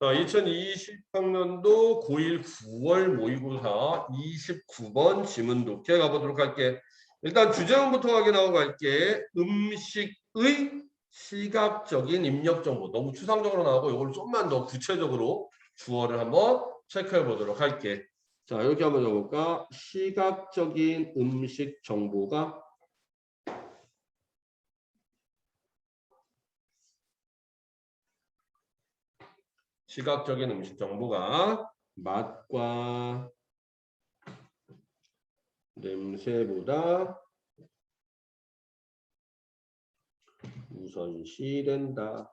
자, 2020학년도 고1 9월 모의고사 29번 지문 독해 가보도록 할게. 일단 주제문부터 확인하고 갈게. 음식의 시각적인 입력 정보. 너무 추상적으로 나오고 이걸 좀만 더 구체적으로 주어를 한번 체크해 보도록 할게. 자, 이렇게 한번 적어볼까? 시각적인 음식 정보가 시각적인 음식 정보가 맛과 냄새보다 우선시된다.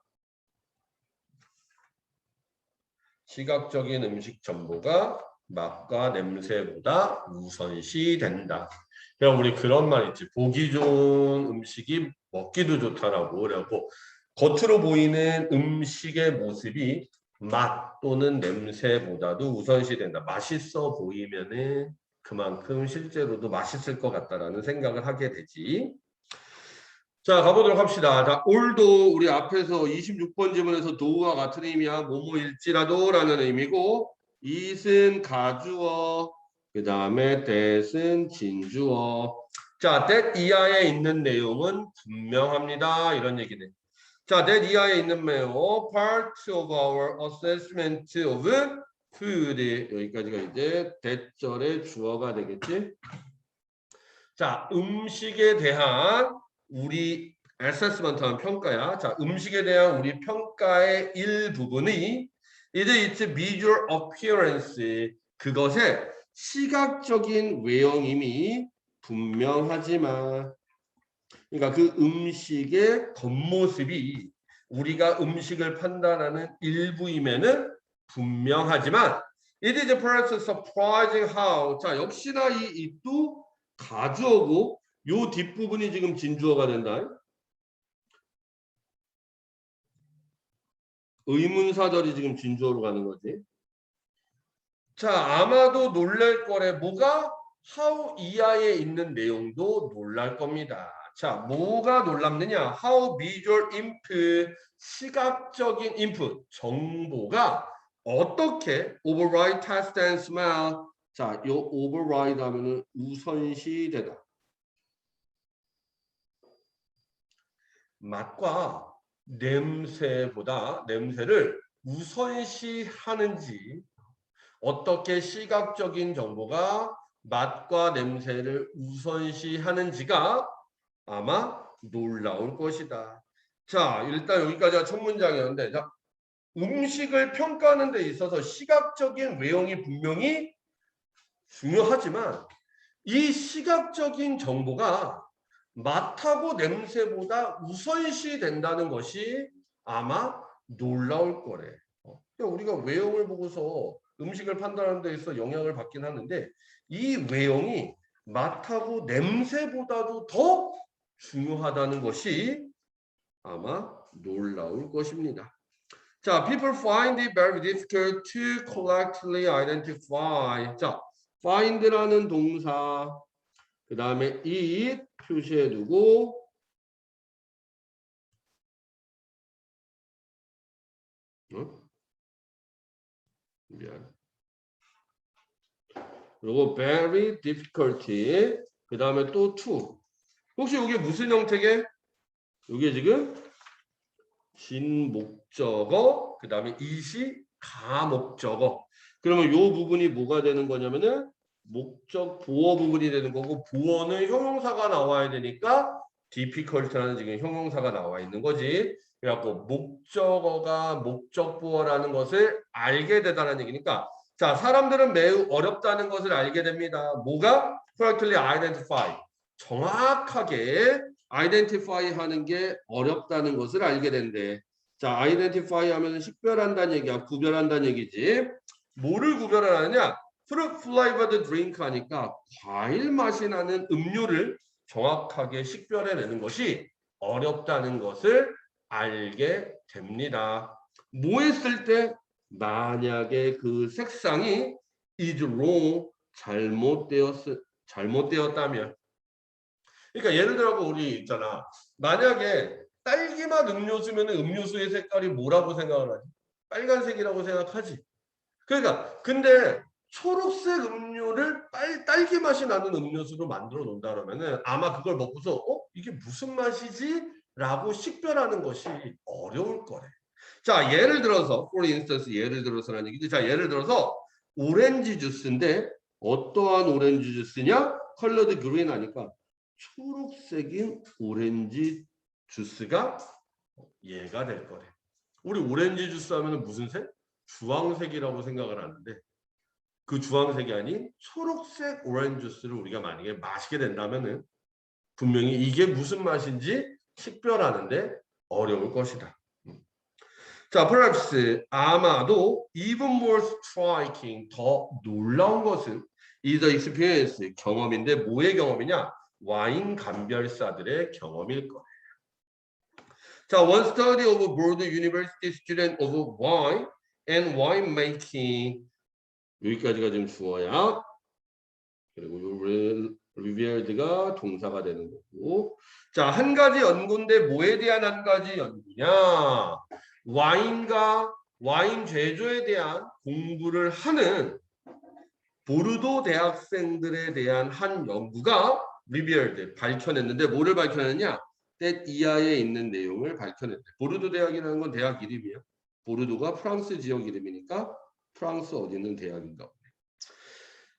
시각적인 음식 정보가 맛과 냄새보다 우선시된다. 그럼 우리 그런 말 있지. 보기 좋은 음식이 먹기도 좋다라고 그래갖고 겉으로 보이는 음식의 모습이 맛 또는 냄새보다도 우선시된다. 맛있어 보이면은 그만큼 실제로도 맛있을 것 같다라는 생각을 하게 되지. 자 가보도록 합시다. 자 올도 우리 앞에서 26번 지문에서 도우와 같은 의미야 뭐뭐일지라도 라는 의미고 it은 가주어 그 다음에 that은 진주어 자 that 이하에 있는 내용은 분명합니다. 이런 얘기네. 자, that 이하에 있는 메모 part of our assessment of food 여기까지가 이제 대절의 주어가 되겠지. 자, 음식에 대한 우리 assessment한 평가야. 자, 음식에 대한 우리 평가의 일부분이 이제 its visual appearance 그것의 시각적인 외형임이 분명하지만 그러니까 그 음식의 겉모습이 우리가 음식을 판단하는 일부이면은 분명하지만 it is perhaps surprising how 자 역시나 이 it도 가주어고 요 뒷부분이 지금 진주어가 된다. 의문사절이 지금 진주어로 가는 거지. 자 아마도 놀랄 거래 뭐가 how 이하에 있는 내용도 놀랄 겁니다. 자, 뭐가 놀랍느냐? How visual input, 시각적인 input, 정보가 어떻게 override taste and smell. 자, 요 override 하면은 우선시되다. 맛과 냄새보다 냄새를 우선시하는지 어떻게 시각적인 정보가 맛과 냄새를 우선시하는지가 아마 놀라울 것이다. 자, 일단 여기까지가 첫 문장이었는데, 자, 음식을 평가하는 데 있어서 시각적인 외형이 분명히 중요하지만 이 시각적인 정보가 맛하고 냄새보다 우선시 된다는 것이 아마 놀라울 거래. 어, 그러니까 우리가 외형을 보고서 음식을 판단하는 데 있어 영향을 받긴 하는데 이 외형이 맛하고 냄새보다도 더 중요하다는 것이 아마 놀라울 것입니다. 자, people find it very difficult to correctly identify. 자, find라는 동사, 그 다음에 it 표시해 두고 어? 미안. 그리고 very difficulty, 그 다음에 또 to. 혹시 이게 무슨 형태게? 이게 지금 진목적어, 그 다음에 이시 가목적어. 그러면 이 부분이 뭐가 되는 거냐면은 목적 보어 부분이 되는 거고 보어는 형용사가 나와야 되니까 difficult라는 지금 형용사가 나와 있는 거지. 그래갖고 목적어가 목적 보어라는 것을 알게 되다는 얘기니까 자 사람들은 매우 어렵다는 것을 알게 됩니다. 뭐가 correctly identify 정확하게 identify 하는 게 어렵다는 것을 알게 된대. 자, identify 하면 식별한다는 얘기야. 구별한다는 얘기지. 뭐를 구별하느냐? fruit flavored drink 하니까 과일 맛이 나는 음료를 정확하게 식별해내는 것이 어렵다는 것을 알게 됩니다. 뭐 했을 때 만약에 그 색상이 is wrong 잘못되었 잘못되었다면 그러니까 예를 들어 우리 있잖아. 만약에 딸기맛 음료수면 음료수의 색깔이 뭐라고 생각을 하지? 빨간색이라고 생각하지. 그러니까 근데 초록색 음료를 빨, 딸기 맛이 나는 음료수로 만들어 놓는다 그러면은 아마 그걸 먹고서 어 이게 무슨 맛이지? 라고 식별하는 것이 어려울 거래. 자 예를 들어서 for instance 예를 들어서라는 얘기지. 자 예를 들어서 오렌지 주스인데 어떠한 오렌지 주스냐? 컬러드 그린 하니까 초록색인 오렌지 주스가 얘가 될 거래. 우리 오렌지 주스 하면 무슨 색? 주황색이라고 생각을 하는데 그 주황색이 아닌 초록색 오렌지 주스를 우리가 만약에 마시게 된다면은 분명히 이게 무슨 맛인지 식별하는데 어려울 것이다. 자, perhaps 아마도 even more striking 더 놀라운 것은 is the experience 경험인데 뭐의 경험이냐? 와인 감별사들의 경험일 거예요. 자, one study of Broad University student of wine and wine making 여기까지가 지금 주어야 그리고 요 revealed가 동사가 되는 거고 자, 한 가지 연구인데 뭐에 대한 한 가지 연구냐? 와인과 와인 제조에 대한 공부를 하는 보르도 대학생들에 대한 한 연구가 리비얼드 밝혀냈는데 뭐를 밝혀냈냐? 때 이하에 있는 내용을 밝혀냈대. 보르도 대학이라는 건 대학 이름이야. 보르도가 프랑스 지역 이름이니까 프랑스 어디 있는 대학인가 보네.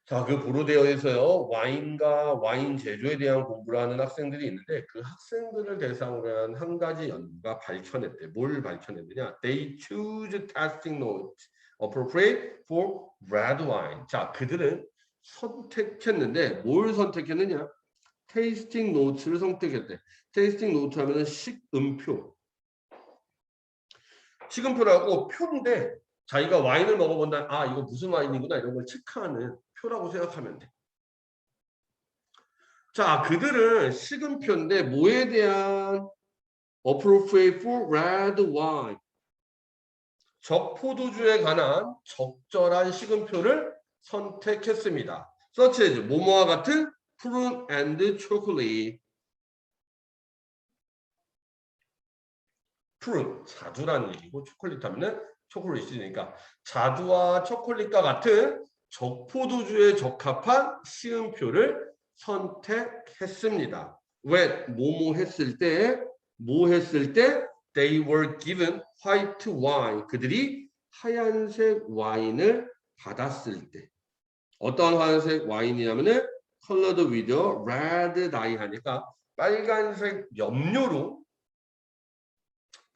자, 그 보르도에서요 와인과 와인 제조에 대한 공부를 하는 학생들이 있는데 그 학생들을 대상으로 한 한 가지 연구가 밝혀냈대. 뭘 밝혀냈느냐? They choose testing notes appropriate for red wine. 자, 그들은 선택했는데 뭘 선택했느냐? 테이스팅 노트를 선택했대. 테이스팅 노트 하면은 식음표. 식음표라고 표인데 자기가 와인을 먹어본다. 아, 이거 무슨 와인이구나 이런 걸 체크하는 표라고 생각하면 돼. 자, 그들은 식음표인데 뭐에 대한 appropriate red wine. 적포도주에 관한 적절한 식음표를 선택했습니다. as 뭐뭐와 같은 푸른 and 초콜릿. 푸른 자두라는 얘기고 초콜릿 하면은 초콜릿이니까 자두와 초콜릿과 같은 적포도주에 적합한 시음표를 선택했습니다. 왜 뭐뭐 했을 때, 뭐 했을 때 they were given white wine. 그들이 하얀색 와인을 받았을 때. 어떤 하얀색 와인이냐면은 colored with red dye 하니까 빨간색 염료로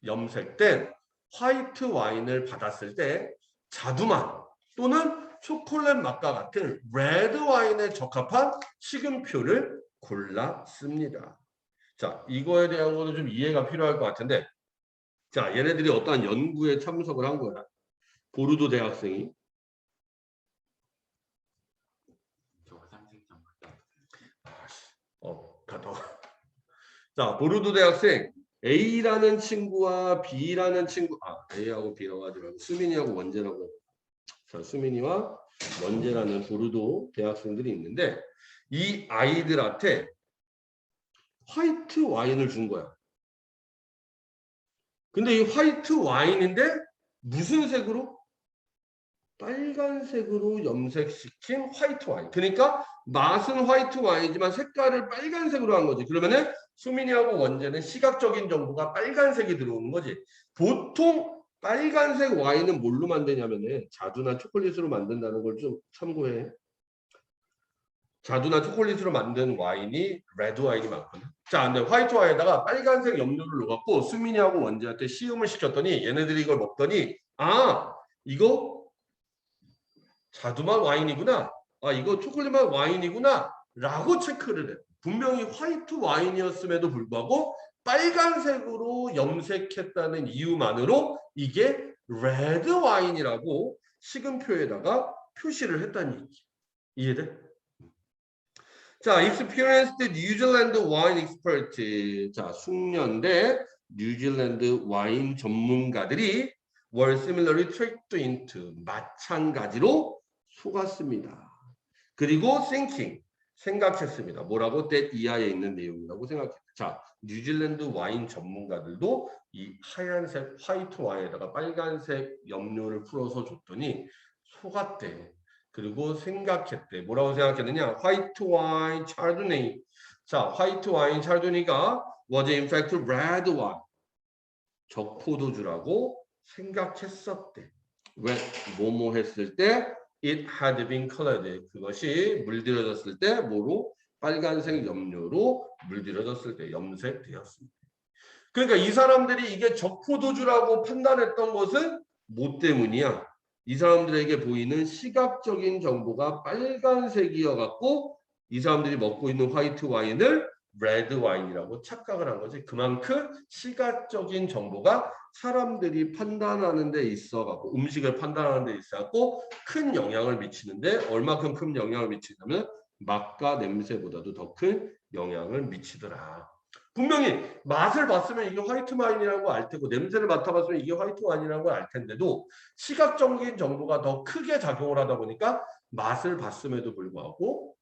염색된 화이트 와인을 받았을 때 자두맛 또는 초콜릿 맛과 같은 레드 와인에 적합한 식음표를 골랐습니다. 자, 이거에 대한 거는 좀 이해가 필요할 것 같은데 자, 얘네들이 어떠한 연구에 참석을 한 거야. 보르도 대학생이 저거 상식점 어, 가더. 자, 보르도 대학생 A라는 친구와 B라는 친구, 아, A하고 B라고 하지 말고 수민이하고 원재라고. 자, 수민이와 원재라는 보르도 대학생들이 있는데 이 아이들한테 화이트 와인을 준 거야. 근데 이 화이트 와인인데 무슨 색으로? 빨간색으로 염색시킨 화이트 와인. 그러니까 맛은 화이트 와인이지만 색깔을 빨간색으로 한 거지. 그러면은 수민이하고 원재는 시각적인 정보가 빨간색이 들어오는 거지. 보통 빨간색 와인은 뭘로 만드냐면은 자두나 초콜릿으로 만든다는 걸 좀 참고해. 자두나 초콜릿으로 만든 와인이 레드 와인이 많거든. 자, 근데 화이트 와인에다가 빨간색 염료를 넣어갖고 수민이하고 원재한테 시음을 시켰더니 얘네들이 이걸 먹더니 아 이거 자두맛 와인이구나. 아 이거 초콜릿맛 와인이구나. 라고 체크를 해. 분명히 화이트 와인이었음에도 불구하고 빨간색으로 염색했다는 이유만으로 이게 레드 와인이라고 식음표에다가 표시를 했다는 얘기. 이해돼? 자, experienced New wine expert. 자, 숙련대 뉴질랜드 와인 전문가들이 were similarly tricked into 마찬가지로 속았습니다. 그리고 thinking 생각했습니다. 뭐라고 that 이하에 있는 내용이라고 생각했다. 자, 뉴질랜드 와인 전문가들도 이 하얀색 화이트 와인에다가 빨간색 염료를 풀어서 줬더니 속았대. 그리고 생각했대. 뭐라고 생각했느냐? 화이트 와인 차르도네이. 자, 화이트 와인 차르도네이가 was in fact red wine. 적포도주라고 생각했었대. 왜 뭐뭐 했을 때 it had been colored. 그것이 물들여졌을 때 뭐로 빨간색 염료로 물들여졌을 때 염색되었습니다. 그러니까 이 사람들이 이게 적포도주라고 판단했던 것은 뭐 때문이야? 이 사람들에게 보이는 시각적인 정보가 빨간색이어 갖고 이 사람들이 먹고 있는 화이트 와인을 레드 와인이라고 착각을 한 거지. 그만큼 시각적인 정보가 사람들이 판단하는 데 있어 갖고 음식을 판단하는 데 있어 갖고 큰 영향을 미치는데 얼마큼 큰 영향을 미치냐면 맛과 냄새보다도 더 큰 영향을 미치더라. 분명히 맛을 봤으면 이게 화이트 와인이라고 알 테고 냄새를 맡아봤으면 이게 화이트 와인이라고 알 텐데도 시각적인 정보가 더 크게 작용을 하다 보니까 맛을 봤음에도 불구하고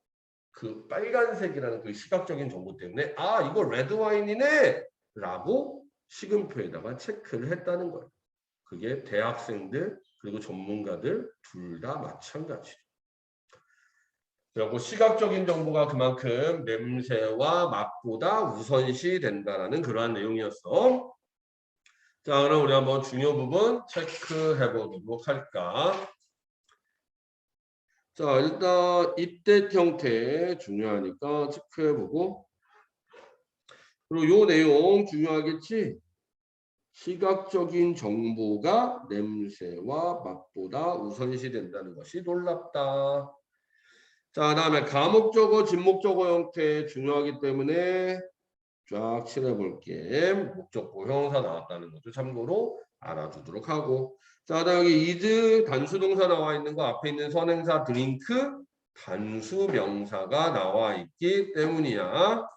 그 빨간색이라는 그 시각적인 정보 때문에 아 이거 레드 와인이네 라고 시금표에다가 체크를 했다는 거예요. 그게 대학생들 그리고 전문가들 둘 다 마찬가지죠. 그리고 시각적인 정보가 그만큼 냄새와 맛보다 우선시 된다라는 그러한 내용이었어. 자, 그럼 우리 한번 중요 부분 체크해 보도록 할까? 자, 일단 입대 형태 중요하니까 체크해 보고 그리고 요 내용 중요하겠지? 시각적인 정보가 냄새와 맛보다 우선시 된다는 것이 놀랍다. 자, 그다음에 가목적어, 진목적어 형태 중요하기 때문에 쫙 칠해 볼게. 목적보 형사 나왔다는 것도 참고로 알아두도록 하고. 자, 그다음 여기 이즈 단수 동사 나와 있는 거 앞에 있는 선행사 드링크 단수 명사가 나와 있기 때문이야.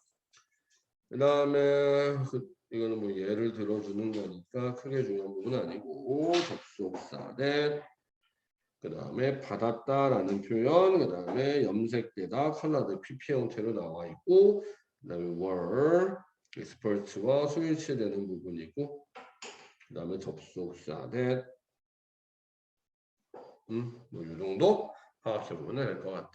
그다음에 그, 이거는 뭐 예를 들어주는 거니까 크게 중요한 부분은 아니고 접속사 대그 다음에 받았다라는 표현, 그 다음에 염색되다, 컬러드 PP 형태로 나와 있고, 그 다음에 were, expert와 스위치되는 부분이고, 그 다음에 접속사 that, 음, 뭐 이 정도 파악해 보면 될 것 같아.